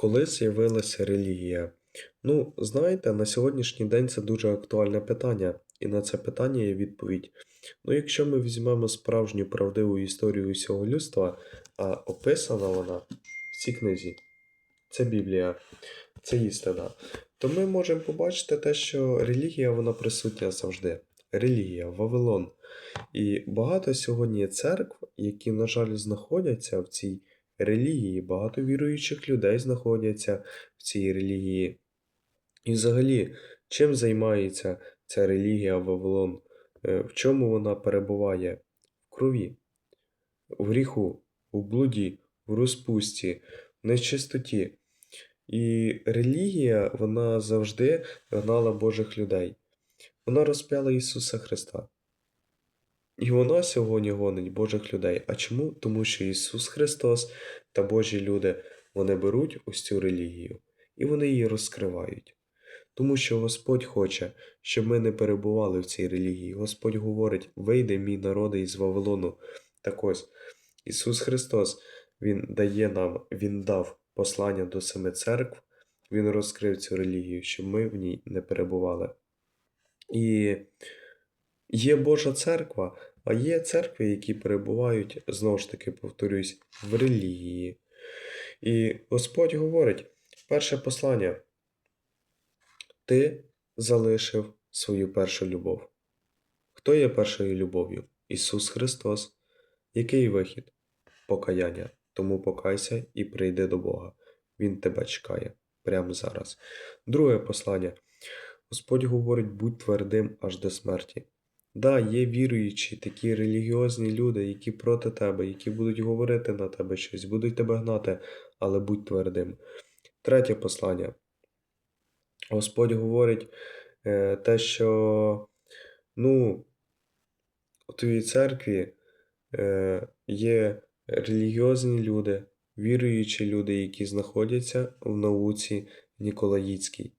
Коли з'явилася релігія? Ну, знаєте, на сьогоднішній день це дуже актуальне питання, і на це питання є відповідь. Ну, якщо ми візьмемо справжню правдиву історію усього людства, а описана вона в цій книзі, це Біблія, це істина, то ми можемо побачити те, що релігія вона присутня завжди. Релігія, Вавилон. І багато сьогодні церкв, які, на жаль, знаходяться в цій релігії, багато віруючих людей знаходяться в цій релігії. І взагалі, чим займається ця релігія Вавилон? Е, В чому вона перебуває? В крові, в гріху, в блуді, в розпусті, в нечистоті. І релігія, вона завжди гнала Божих людей. Вона розп'яла Ісуса Христа. І вона сьогодні гонить Божих людей. А чому? Тому що Ісус Христос та Божі люди вони беруть ось цю релігію і вони її розкривають. Тому що Господь хоче, щоб ми не перебували в цій релігії. Господь говорить: вийде мій народи із Вавилону. Так ось, Ісус Христос, Він дає нам, Він дав послання до семи церкв, Він розкрив цю релігію, щоб ми в ній не перебували. І є Божа церква, а є церкви, які перебувають, знову ж таки, повторюсь, в релігії. І Господь говорить, перше послання, ти залишив свою першу любов. Хто є першою любов'ю? Ісус Христос. Який вихід? Покаяння. Тому покайся і прийди до Бога. Він тебе чекає прямо зараз. Друге послання. Господь говорить, будь твердим аж до смерті. Да, є віруючі, такі релігіозні люди, які проти тебе, які будуть говорити на тебе щось, будуть тебе гнати, але будь твердим. Третє послання. Господь говорить е, те, що ну, у твоїй церкві е, є релігіозні люди, віруючі люди, які знаходяться в науці Ніколаїцькій.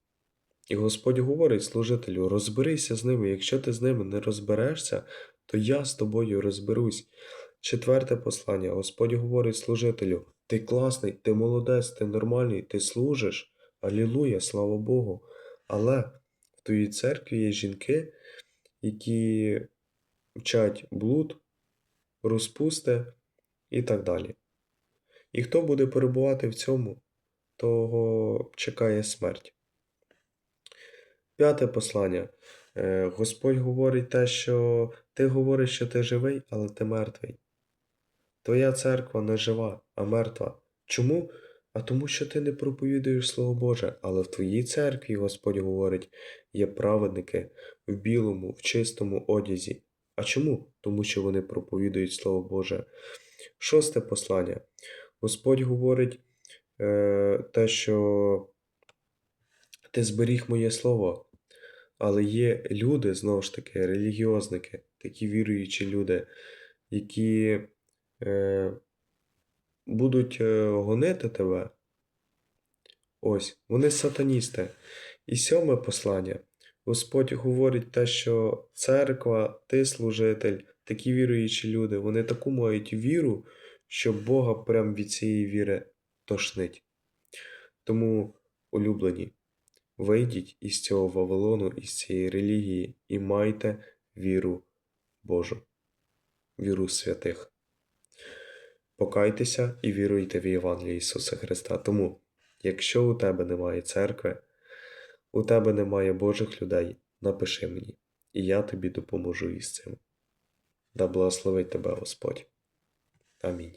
І Господь говорить служителю, розберися з ними. Якщо ти з ними не розберешся, то я з тобою розберусь. Четверте послання. Господь говорить служителю: ти класний, ти молодець, ти нормальний, ти служиш. Алілуя, слава Богу. Але в твоїй церкві є жінки, які вчать блуд, розпусти і так далі. І хто буде перебувати в цьому, того чекає смерть. П'яте послання. Е, Господь говорить те, що ти говориш, що ти живий, але ти мертвий. Твоя церква не жива, а мертва. Чому? А тому, що ти не проповідуєш Слово Боже, але в твоїй церкві, Господь говорить, є праведники в білому, в чистому одязі. А чому? Тому що вони проповідують Слово Боже. Шосте послання. Господь говорить е, те, що ти зберіг моє слово. Але є люди, знову ж таки, релігіозники, такі віруючі люди, які е, будуть е, гонити тебе. Ось, вони сатаністи. І сьоме послання. Господь говорить те, що церква, ти служитель, такі віруючі люди, вони таку мають віру, що Бога прям від цієї віри тошнить. Тому, улюблені, вийдіть із цього Вавилону, із цієї релігії і майте віру Божу, віру святих. Покайтеся і віруйте в Євангеліє Ісуса Христа. Тому, якщо у тебе немає церкви, у тебе немає Божих людей, напиши мені, і я тобі допоможу із цим. Да благословить тебе Господь. Амінь.